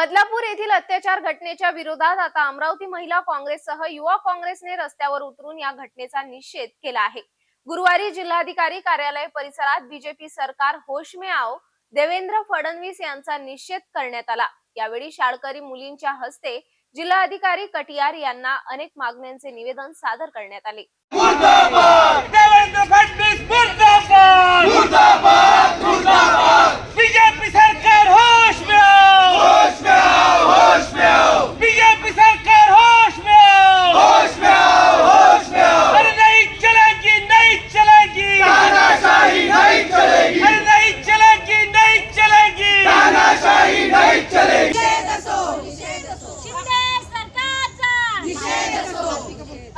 बदलापूर येथील अत्याचार घटनेच्या विरोधात आता अमरावती महिला काँग्रेससह युवा काँग्रेसने रस्त्यावर उतरून या घटनेचा निषेध केला आहे. गुरुवारी जिल्हाधिकारी कार्यालय परिसरात बीजेपी सरकार होश में आओ देवेंद्र फडणवीस यांचा निषेध करण्यात आला. यावेळी शाळकरी मुलींच्या हस्ते जिल्हाधिकारी कटियार यांना अनेक मागण्यांचे निवेदन सादर करण्यात आले देवेंद्र फडणवीस मुर्दाबाद मुर्दाबाद मुर्दाबाद बीजेपी सरकार होश में आओ होश में आओ होश में आओ बीजेपी सरकार होश में आओ होश में आओ होश में आओ अरे नहीं चलेगी नहीं चलेगी तानाशाही नहीं चलेगी अरे नहीं चलेगी नहीं चलेगी तानाशाही नहीं चले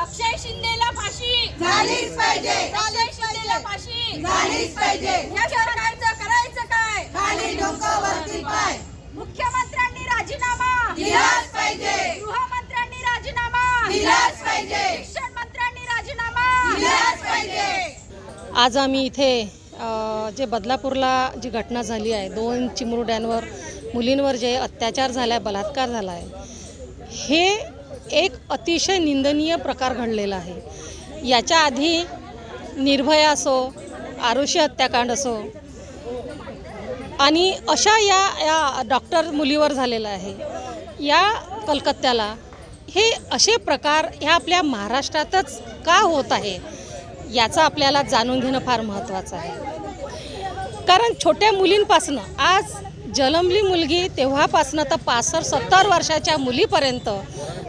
अक्षय शिंदेला फाशी झालीच पाहिजे अक्षय शिंदेला फाशी झालीच पाहिजे या सरकारचं करायचं काय खाली डोकं वरती पाय मुख्यमंत्र्यांनी राजीनामा दिलाच पाहिजे गृहमंत्र्यांनी राजीनामा दिलाच पाहिजे शिक्षण मंत्र्यांनी राजीनामा दिलाच पाहिजे आज आम्ही इथे जे बदलापूरला जी घटना झाली आहे दोन चिमुरड्यांवर मुलींवर जे अत्याचार झाला आहे बलात्कार झाला आहे हे एक अतिशय निंदनीय प्रकार घडलेला आहे. याच्या आधी निर्भया असो आरुषी हत्याकांड असो आणि अशा या या डॉक्टर मुलीवर झालेलं आहे. या कलकत्त्याला हे असे प्रकार ह्या आपल्या महाराष्ट्रातच का होत आहे याचं आपल्याला जाणून घेणं फार महत्त्वाचं आहे. कारण छोट्या मुलींपासनं आज जन्मली मुलगी तेव्हापासनं तर पासष्ट सत्तर वर्षाच्या मुलीपर्यंत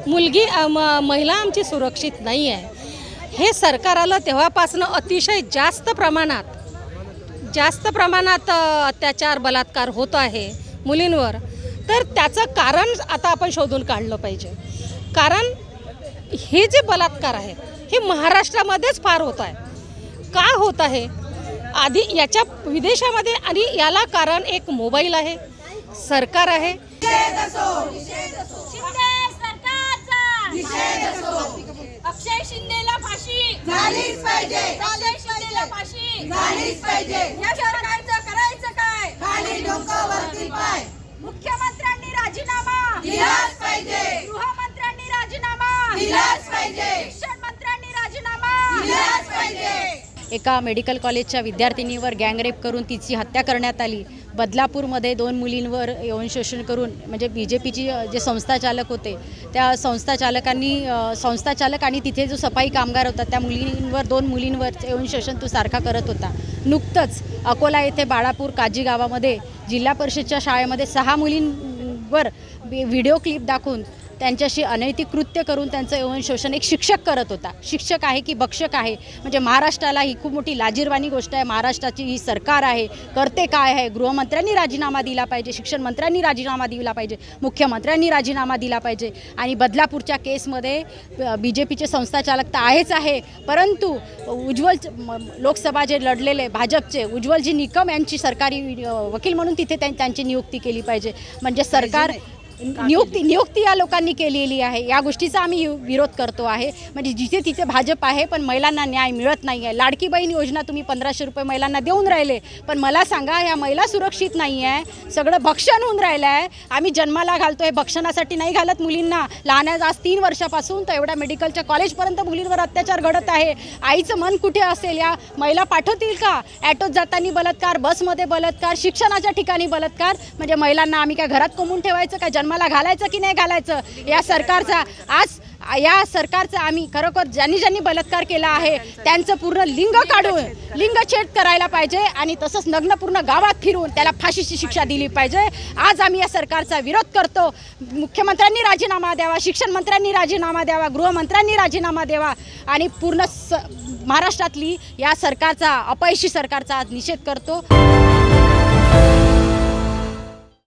मुलगी म महिला आमची सुरक्षित नाही आहे. हे सरकार आलं तेव्हापासनं अतिशय जास्त प्रमाणात जास्त प्रमाणात अत्याचार बलात्कार होत आहे मुलींवर. तर त्याचं कारण आता आपण शोधून काढलं पाहिजे. कारण हे जे बलात्कार आहेत हे महाराष्ट्रामध्येच फार होत आहे. का होत आहे? आधी याच्या विदेशामध्ये आणि याला कारण एक मोबाईल आहे सरकार आहे. शिंदे सरकारचा. अक्षय शिंदेला फाशी. झालीच पाहिजे. अक्षय शिंदेला फाशी. झालीच पाहिजे या सरकारचं करायचं काय खाली डोकं वरती पाय मुख्यमंत्र्यांनी राजीनामा दिलाच पाहिजे गृहमंत्र्यांनी राजीनामा दिलाच पाहिजे शिक्षण मंत्र्यांनी राजीनामा दिलाच पाहिजे एका मेडिकल कॉलेजच्या विद्यार्थिनीवर गँगरेप करून तिची हत्या करण्यात आली. बदलापूरमध्ये दोन मुलींवर यौन शोषण करून म्हणजे बी जे पीची जे संस्थाचालक होते त्या संस्था चालकांनी आणि तिथे जो सफाई कामगार होता त्या मुलींवर दोन मुलींवर यौन शोषण तो सारखा करत होता. नुकतंच अकोला येथे बाळापूर काजी गावामध्ये जिल्हा परिषदच्या शाळेमध्ये सहा मुलींवर व्हिडिओ क्लिप दाखवून त्यांच्याशी अनैतिक कृत्य करून त्यांचं यौन शोषण एक शिक्षक करत होता. शिक्षक आहे की भक्षक आहे? म्हणजे महाराष्ट्राला ही खूप मोठी लाजीरवाणी गोष्ट आहे. महाराष्ट्राची ही सरकार आहे. करते काय आहे? गृहमंत्र्यांनी राजीनामा दिला पाहिजे. शिक्षण मंत्र्यांनी राजीनामा दिला पाहिजे. मुख्यमंत्र्यांनी राजीनामा दिला पाहिजे. आणि बदलापूरच्या केसमध्ये बी जे पीचे संस्थाचालक तर आहेच आहे. परंतु उज्ज्वल लोकसभा जे लढलेले भाजपचे उज्ज्वलजी निकम यांची सरकारी वकील म्हणून तिथे त्यां- त्यांची नियुक्ती केली पाहिजे. म्हणजे सरकार नियुक्ती नियुक्ती या लोकांनी केलेली आहे. या गोष्टीचा आम्ही विरोध करतो आहे. म्हणजे जिथे तिथे भाजप आहे पण महिलांना न्याय मिळत नाही आहे लाडकी बहीण योजना तुम्ही पंधराशे रुपये महिलांना देऊन राहिले पण मला सांगा ह्या महिला सुरक्षित नाही आहे सगळं भक्षण होऊन राहिलं आहे आम्ही जन्माला घालतोय भक्षणासाठी नाही घालत मुलींना. लहान आहे आज तीन वर्षापासून तर एवढ्या मेडिकलच्या कॉलेजपर्यंत मुलींवर अत्याचार घडत आहे. आईचं मन कुठे असेल या? महिला पाठवतील का? ॲटोत जाताना बलात्कार बसमध्ये बलात्कार शिक्षणाच्या ठिकाणी बलात्कार? म्हणजे महिलांना आम्ही काय घरात कोंबून ठेवायचं काय जन्माला घालायचं की नाही घालायचं या सरकारचा आज या सरकारचा आम्ही खरोखर ज्यांनी ज्यांनी बलात्कार केला आहे त्यांचं पूर्ण लिंग काढून लिंगछेद करायला पाहिजे आणि तसंच नग्न पूर्ण गावात फिरून त्याला फाशीची शिक्षा दिली पाहिजे. आज आम्ही या सरकारचा विरोध करतो. मुख्यमंत्र्यांनी राजीनामा द्यावा शिक्षण मंत्र्यांनी राजीनामा द्यावा गृहमंत्र्यांनी राजीनामा द्यावा आणि पूर्ण स महाराष्ट्रातली या सरकारचा अपयशी सरकारचा आज निषेध करतो.